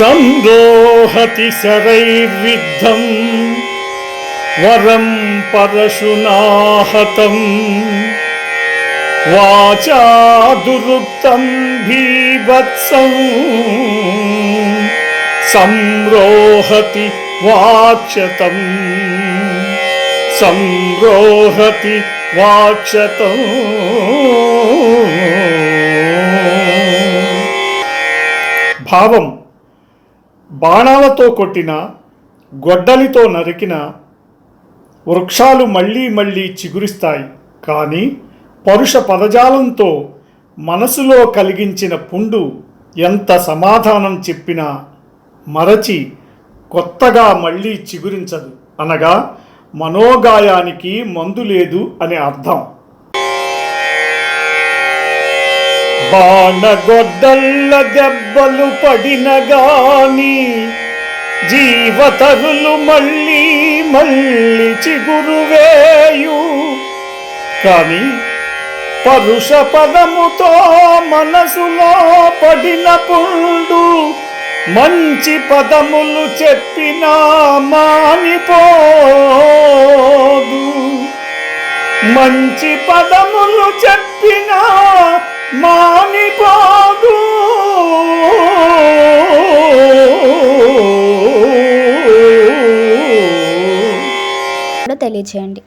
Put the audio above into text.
సంరోహతి శరైర్విద్ధం వరం పరశునాహతం వాచా దురుక్తం భీభత్సం సంరోహతి వాక్షతం సంరోహతి వాక్షతం భావం బాణాలతో కొట్టిన గొడ్డలితో నరికిన వృక్షాలు మళ్ళీ మళ్ళీ చిగురిస్తాయి. కానీ పరుష పదజాలంతో మనసులో కలిగించిన పుండు ఎంత సమాధానం చెప్పినా మరచి కొత్తగా మళ్ళీ చిగురించదు. అనగా మనోగాయానికి మందు లేదు అని అర్థం. బాణగొడ్డల్ల దెబ్బలు పడిన గాని జీవతరులు మళ్ళీ మళ్ళీ చిగురువేయు కాని పరుష పదముతో మనసులో పడిన పుండు మంచి పదములు చెప్పినా మానిపోదు. మంచి పదములు చెప్పినా మా తెలియచేయండి.